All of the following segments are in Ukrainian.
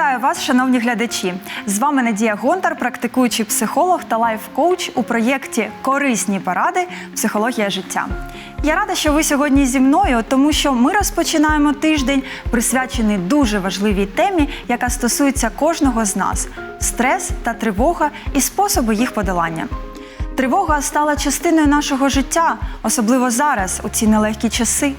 Вітаю вас, шановні глядачі! З вами Надія Гонтар, практикуючий психолог та лайф-коуч у проєкті Корисні поради Психологія життя. Я рада, що ви сьогодні зі мною, тому що ми розпочинаємо тиждень, присвячений дуже важливій темі, яка стосується кожного з нас: стрес та тривога і способи їх подолання. Тривога стала частиною нашого життя, особливо зараз, у ці нелегкі часи.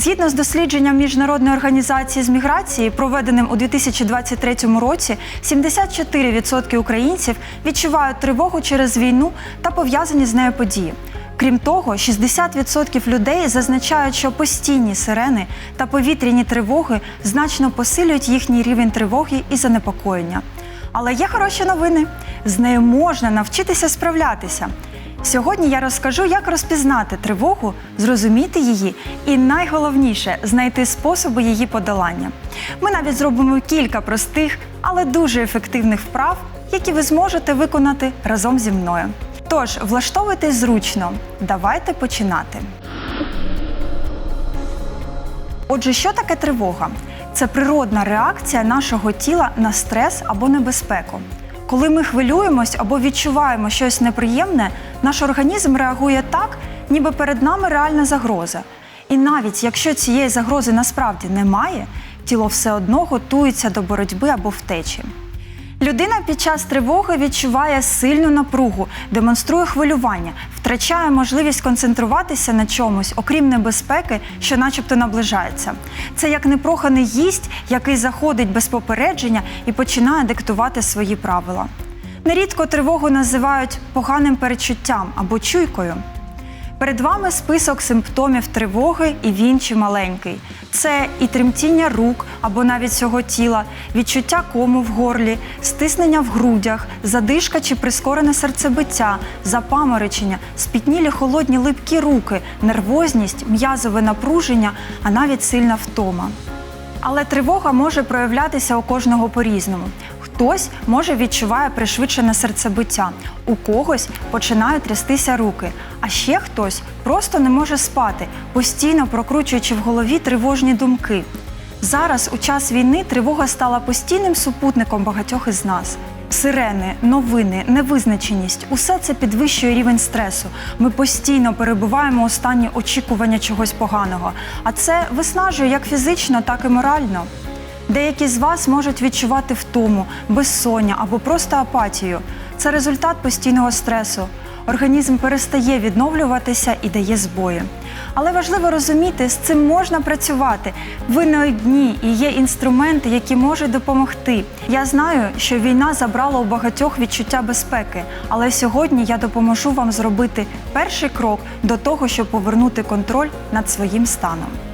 Згідно з дослідженням міжнародної організації з міграції, проведеним у 2023 році, 74% українців відчувають тривогу через війну та пов'язані з нею події. Крім того, 60% людей зазначають, що постійні сирени та повітряні тривоги значно посилюють їхній рівень тривоги і занепокоєння. Але є хороші новини. З нею можна навчитися справлятися. Сьогодні я розкажу, як розпізнати тривогу, зрозуміти її і найголовніше знайти способи її подолання. Ми навіть зробимо кілька простих, але дуже ефективних вправ, які ви зможете виконати разом зі мною. Тож, влаштовуйтесь зручно, давайте починати. Отже, що таке тривога? Це природна реакція нашого тіла на стрес або небезпеку. Коли ми хвилюємось або відчуваємо щось неприємне, наш організм реагує так, ніби перед нами реальна загроза. І навіть якщо цієї загрози насправді немає, тіло все одно готується до боротьби або втечі. Людина під час тривоги відчуває сильну напругу, демонструє хвилювання, втрачає можливість концентруватися на чомусь, окрім небезпеки, що начебто наближається. Це як непроханий гість, який заходить без попередження і починає диктувати свої правила. Нерідко тривогу називають поганим перечуттям або чуйкою. Перед вами список симптомів тривоги, і він чималенький. Це і тремтіння рук або навіть всього тіла, відчуття кому в горлі, стиснення в грудях, задишка чи прискорене серцебиття, запаморочення, спітнілі холодні липкі руки, нервозність, м'язове напруження, а навіть сильна втома. Але тривога може проявлятися у кожного по-різному. Хтось може відчуває пришвидшене серцебиття, у когось починають трястися руки, а ще хтось просто не може спати, постійно прокручуючи в голові тривожні думки. Зараз, у час війни, тривога стала постійним супутником багатьох із нас. Сирени, новини, невизначеність усе це підвищує рівень стресу. Ми постійно перебуваємо у стані очікування чогось поганого, а це виснажує як фізично, так і морально. Деякі з вас можуть відчувати втому, безсоння або просто апатію. Це результат постійного стресу. Організм перестає відновлюватися і дає збої. Але важливо розуміти, з цим можна працювати. Ви не одні і є інструменти, які можуть допомогти. Я знаю, що війна забрала у багатьох відчуття безпеки, але сьогодні я допоможу вам зробити перший крок до того, щоб повернути контроль над своїм станом.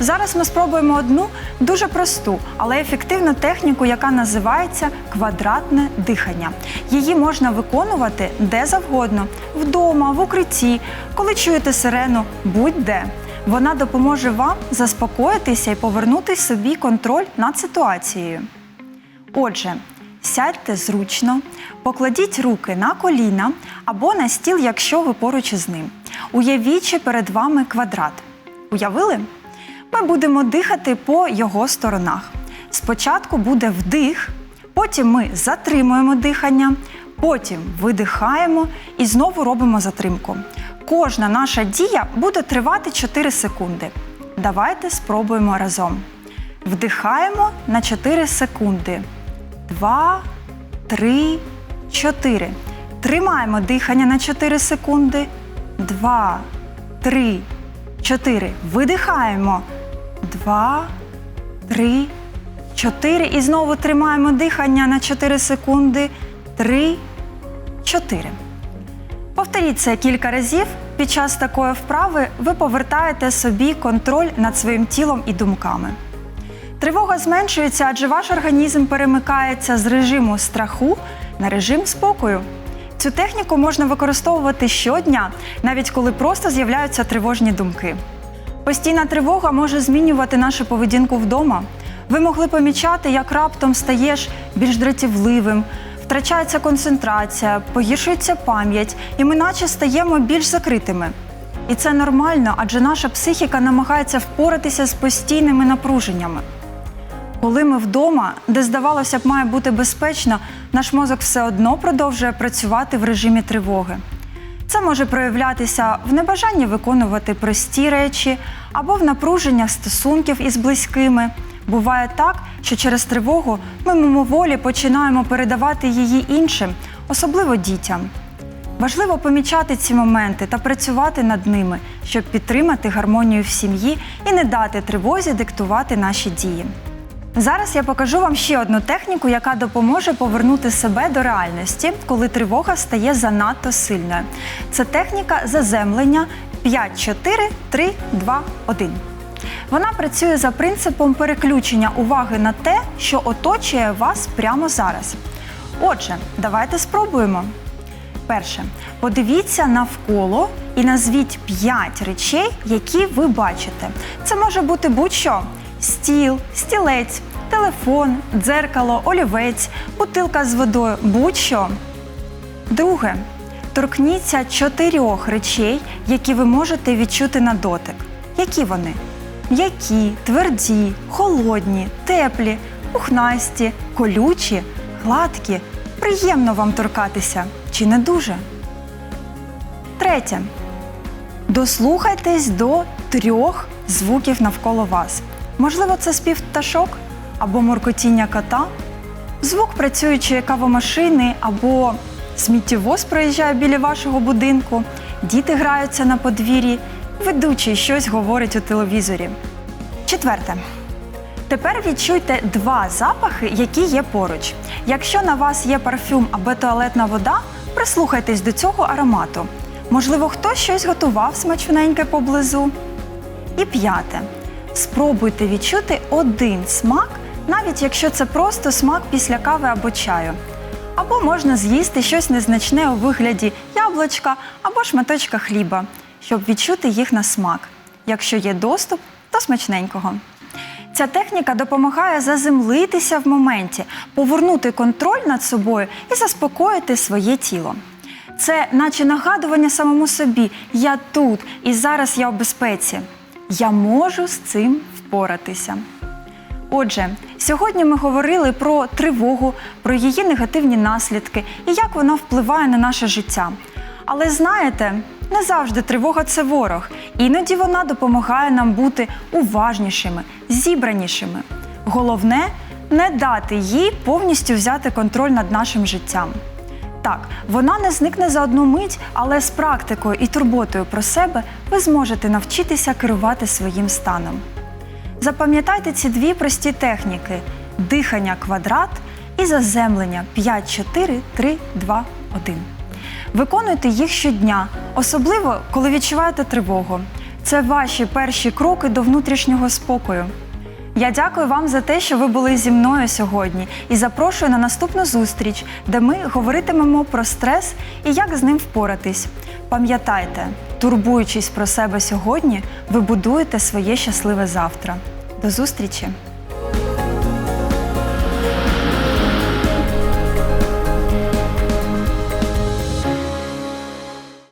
Зараз ми спробуємо одну дуже просту, але ефективну техніку, яка називається квадратне дихання. Її можна виконувати де завгодно, вдома, в укритті, коли чуєте сирену, будь-де. Вона допоможе вам заспокоїтися і повернути собі контроль над ситуацією. Отже, сядьте зручно, покладіть руки на коліна або на стіл, якщо ви поруч із ним. Уявіть, що перед вами квадрат. Уявили? Ми будемо дихати по його сторонах. Спочатку буде вдих, потім ми затримуємо дихання, потім видихаємо і знову робимо затримку. Кожна наша дія буде тривати 4 секунди. Давайте спробуємо разом. Вдихаємо на 4 секунди. 2, 3, 4. Тримаємо дихання на 4 секунди. 2, 3, 4. Видихаємо. Два, три, чотири. І знову тримаємо дихання на 4 секунди. Три, чотири. Повторіть це кілька разів. Під час такої вправи ви повертаєте собі контроль над своїм тілом і думками. Тривога зменшується, адже ваш організм перемикається з режиму страху на режим спокою. Цю техніку можна використовувати щодня, навіть коли просто з'являються тривожні думки. Постійна тривога може змінювати нашу поведінку вдома. Ви могли помічати, як раптом стаєш більш дратівливим, втрачається концентрація, погіршується пам'ять, і ми наче стаємо більш закритими. І це нормально, адже наша психіка намагається впоратися з постійними напруженнями. Коли ми вдома, де здавалося б, має бути безпечно, наш мозок все одно продовжує працювати в режимі тривоги. Це може проявлятися в небажанні виконувати прості речі або в напруженнях стосунків із близькими. Буває так, що через тривогу ми мимоволі починаємо передавати її іншим, особливо дітям. Важливо помічати ці моменти та працювати над ними, щоб підтримати гармонію в сім'ї і не дати тривозі диктувати наші дії. Зараз я покажу вам ще одну техніку, яка допоможе повернути себе до реальності, коли тривога стає занадто сильною. Це техніка заземлення 5, 4, 3, 2, 1. Вона працює за принципом переключення уваги на те, що оточує вас прямо зараз. Отже, давайте спробуємо. Перше, подивіться навколо і назвіть 5 речей, які ви бачите. Це може бути будь-що: стіл, стілець, телефон, дзеркало, олівець, бутилка з водою, будь-що. Друге, торкніться чотирьох речей, які ви можете відчути на дотик. Які вони? М'які, тверді, холодні, теплі, пухнасті, колючі, гладкі. Приємно вам торкатися чи не дуже? Третє. Дослухайтесь до трьох звуків навколо вас. Можливо, це спів пташок або муркотіння кота, звук працюючої кавомашини або сміттєвоз проїжджає біля вашого будинку, діти граються на подвір'ї, ведучий щось говорить у телевізорі. Четверте. Тепер відчуйте два запахи, які є поруч. Якщо на вас є парфюм або туалетна вода, прислухайтесь до цього аромату. Можливо, хтось щось готував смачненьке поблизу. І п'яте. Спробуйте відчути один смак, навіть якщо це просто смак після кави або чаю. Або можна з'їсти щось незначне у вигляді яблучка або шматочка хліба, щоб відчути їх на смак, якщо є доступ до смачненького. Ця техніка допомагає заземлитися в моменті, повернути контроль над собою і заспокоїти своє тіло. Це наче нагадування самому собі: я тут і зараз я в безпеці. Я можу з цим впоратися. Отже, сьогодні ми говорили про тривогу, про її негативні наслідки і як вона впливає на наше життя. Але знаєте, не завжди тривога це ворог, іноді вона допомагає нам бути уважнішими, зібранішими. Головне не дати їй повністю взяти контроль над нашим життям. Так, вона не зникне за одну мить, але з практикою і турботою про себе ви зможете навчитися керувати своїм станом. Запам'ятайте ці дві прості техніки: дихання квадрат і заземлення 5, 4, 3, 2, 1. Виконуйте їх щодня, особливо коли відчуваєте тривогу. Це ваші перші кроки до внутрішнього спокою. Я дякую вам за те, що ви були зі мною сьогодні, і запрошую на наступну зустріч, де ми говоритимемо про стрес і як з ним впоратись. Пам'ятайте, турбуючись про себе сьогодні, ви будуєте своє щасливе завтра. До зустрічі!